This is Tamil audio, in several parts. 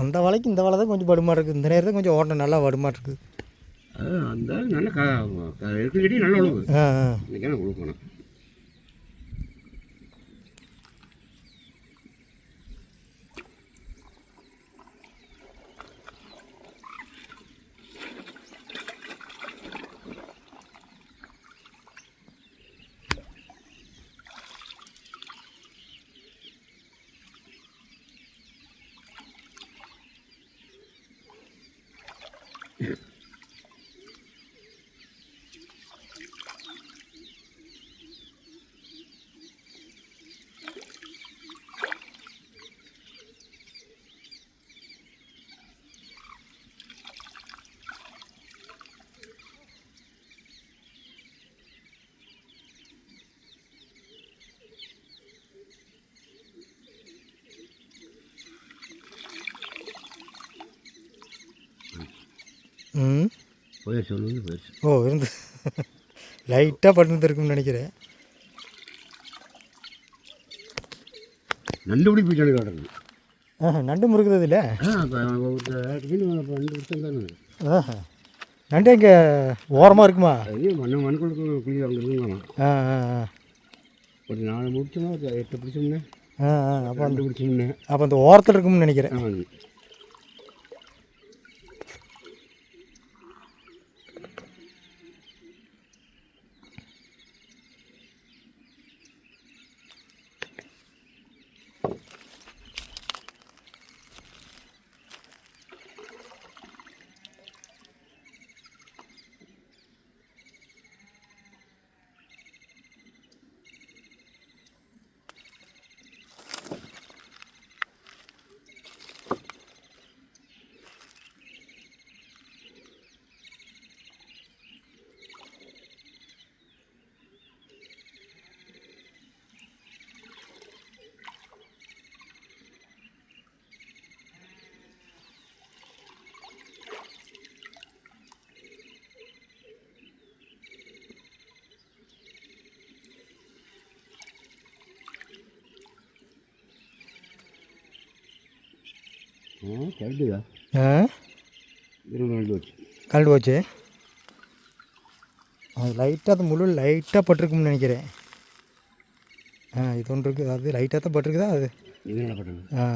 அந்த வலைக்கு இந்த வலை தான் கொஞ்சம் படுமா இருக்குது இந்த நேரத்தில் கொஞ்சம் ஓட்டம் நல்லா படுமா இருக்குது அந்த நல்ல க இருக்கிற நல்ல உழுவு. ஆ ஆ. இன்னைக்கு நான் Yeah. ஒன்று வந்து போயிடுச்சு. ஓ இருந்து. லைட்டாக படுத்துருக்கும்னு நினைக்கிறேன். நண்டு பிடி போயிட்டானு காட்டுறது. ஆ நண்டு முறுக்குறது இல்லை? ஆ நண்டு இங்கே ஓரமாக இருக்குமா? மண்ணு மண்ணுக்குள்ள குழி அங்கே இருக்குங்க ஆ ஆ ஆ. ஒரு நாலு முடிச்சோம்னா எட்டு பிடிச்சோம்னே. ஆ ஆ அப்போ ரெண்டு பிடிச்சோம்னே. அப்போ அந்த ஓரத்தில் இருக்கும்னு நினைக்கிறேன். கலண்டு போச்சு? அது லைட்டாக அது முழு லைட்டாக பட்டிருக்கும்னு நினைக்கிறேன். ஆ இது ஒன்று இருக்குது அது லைட்டாக தான் பட்டிருக்குதா? அது ஆ.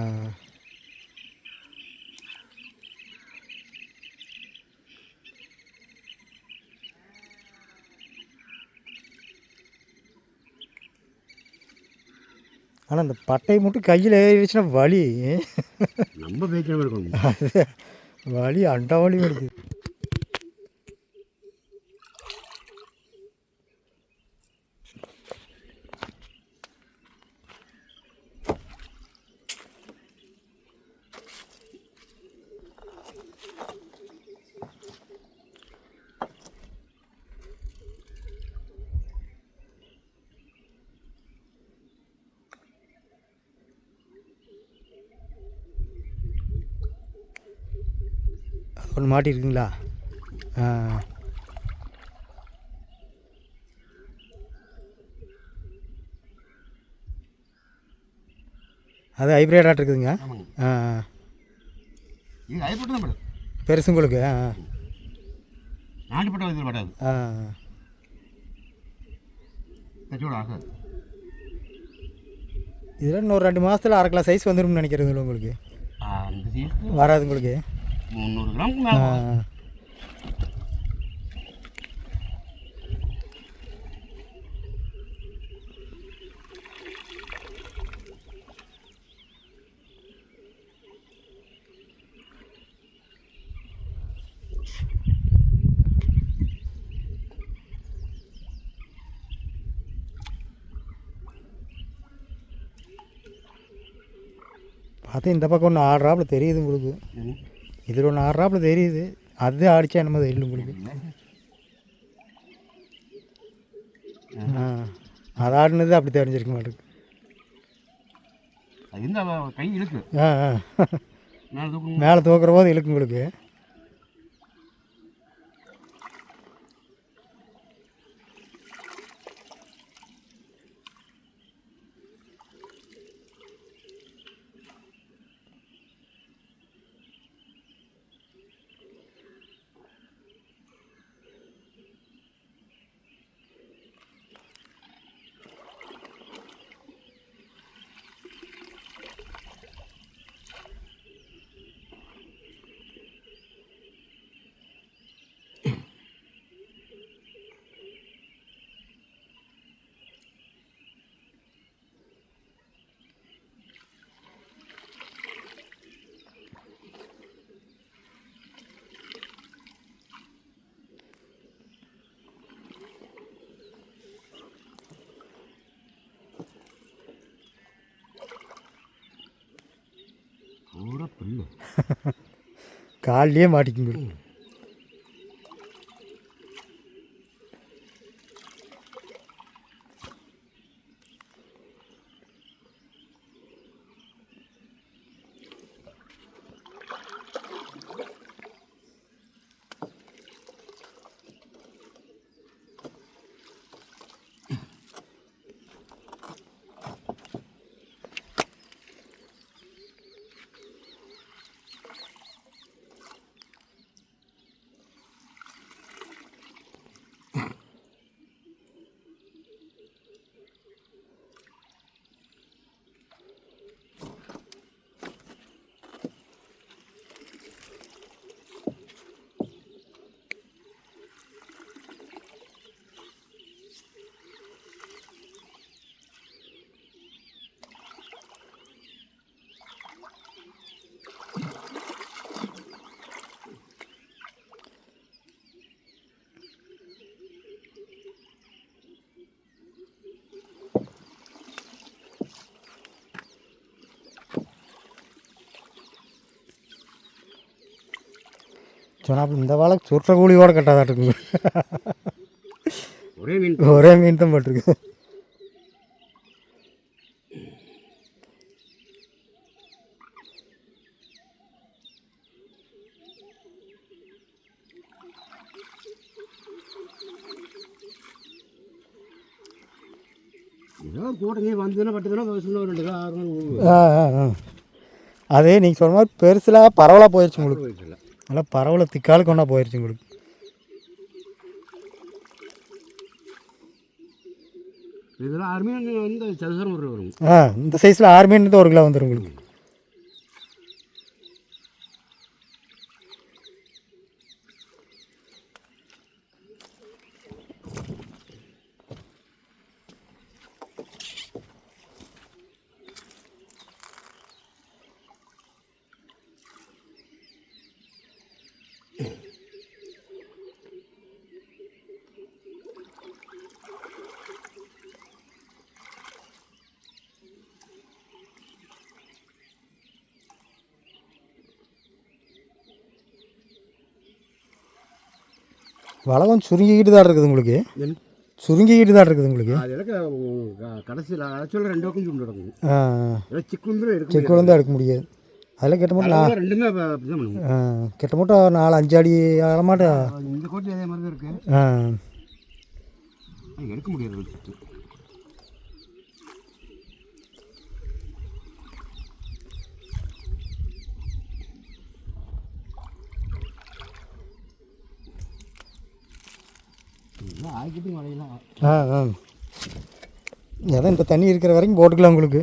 ஆனால் இந்த பட்டையை மட்டும் கையில் ஏறிச்சுன்னா வலி. நம்ம பேச்சாமல் இருக்கணும் வலி அண்டா வலி வருது. ஒன்று மாட்டிருக்குங்களா? ஆ. அது ஹைப்ரிடாக இருக்குதுங்க. ஆமாங்க. ஆ பெருசுங்களுக்கு ஆ நாட்டுப்பட்ட ஆ. இதில் இன்னொரு ரெண்டு மாதத்தில் அரை கிலோ சைஸ் வந்துரும்னு நினைக்கிறதுங்களா உங்களுக்கு. வராது உங்களுக்கு. முந்நூறு கிராமுக்கு மேலே பார்த்தா இந்த பக்கம் ஒன்று ஆடுறாப்புல தெரியுது உங்களுக்கு. இதில் ஒன்று ஆடுறாப்புல தெரியுது. அது ஆடிச்சா என்னமோ தெரியல உங்களுக்கு. ஆ அது ஆடினது அப்படி தெரிஞ்சிருக்க மாட்டேங்குது. கை இழுக்கு. ஆ ஆ. மேலே தூக்குற போது இழுக்கும் உங்களுக்கு. பூரா பில்லு கால்லையே மாட்டிக்குங்க. சொன்னாப்புல இந்த வாழை சுற்ற கூலியோட கட்டாதாட்டுக்குங்க ஒரே மீன். ஒரே மீன் தான் பட்டிருக்கு. அதே நீங்கள் சொன்ன மாதிரி பெருசுலாக பரவலாக போயிடுச்சு உங்களுக்கு. நல்லா பரவலை திக்காலுக்கு ஒன்றா போயிடுச்சு உங்களுக்கு. இதெல்லாம் ஆறு மீன் வந்து சதுசரம் ஒரு வரும். ஆ இந்த சைஸில் ஆறு மீன் ஒரு கிலோ வந்துடும் உங்களுக்கு. வலை கொஞ்சம் சுருங்கிக்கிட்டு தான் இருக்குது உங்களுக்கு? சுருங்கிக்கிட்டு தான் இருக்குது உங்களுக்கு? கடைசியில் ஆக்சுவலாக ரெண்டு பக்கம் சுண்டு ஆ. ஏதோ சிக்குந்து எடுக்க முடியாது. அதில் கிட்ட மட்டும் நான். ரெண்டுமே கிட்ட மட்டும் நாலு அஞ்சு அடி ஆழமாட்ட இந்த கோட்டி அதே மாதிரி தான் இருக்கு. எடுக்க முடியாது ஆ ஆ. அதான் இந்த தண்ணி இருக்கிற வரைக்கும் போட்டுக்கலாம் உங்களுக்கு.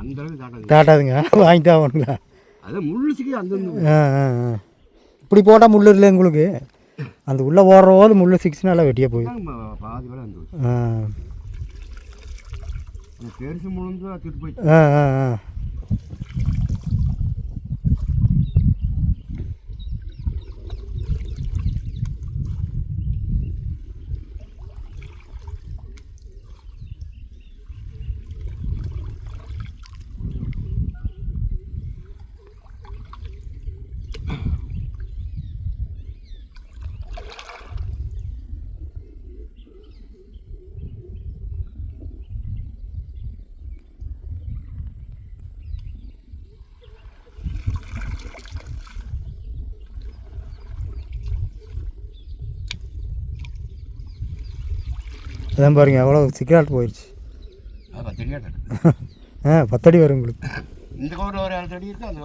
அந்த அளவுக்கு காட்டாது காட்டாதுங்க. வாங்கி தான் ஆகணுங்களா ஆ ஆ ஆ. இப்படி போட்டால் முள் இல்லை உங்களுக்கு. அந்த உள்ளே ஓடுற போது முள் சிக்ஸ் நல்லா வெட்டியாக போய் ஆ ஆ ஆ. அதான் பாருங்க எவ்வளோ சிக்கலாட்டு போயிடுச்சு அது ஆ பத்தடி வரும் உங்களுக்கு. இந்த கவர் ஒரு அரை அடி இருக்கு அந்த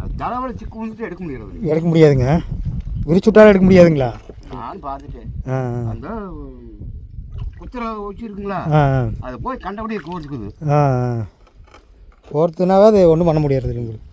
அது தலைவலி சிக்கு விழுந்துட்டு எடுக்க முடியாது. எடுக்க முடியாதுங்க. விரிச்சுட்டாலும் எடுக்க முடியாதுங்களா? நான் பார்த்துட்டேன். அந்த குத்துற வச்சு இருக்குங்களா? ஆ. அது போய் கண்டபடியே ஆ ஒருத்தனாவே அது ஒன்றும் பண்ண முடியாது உங்களுக்கு.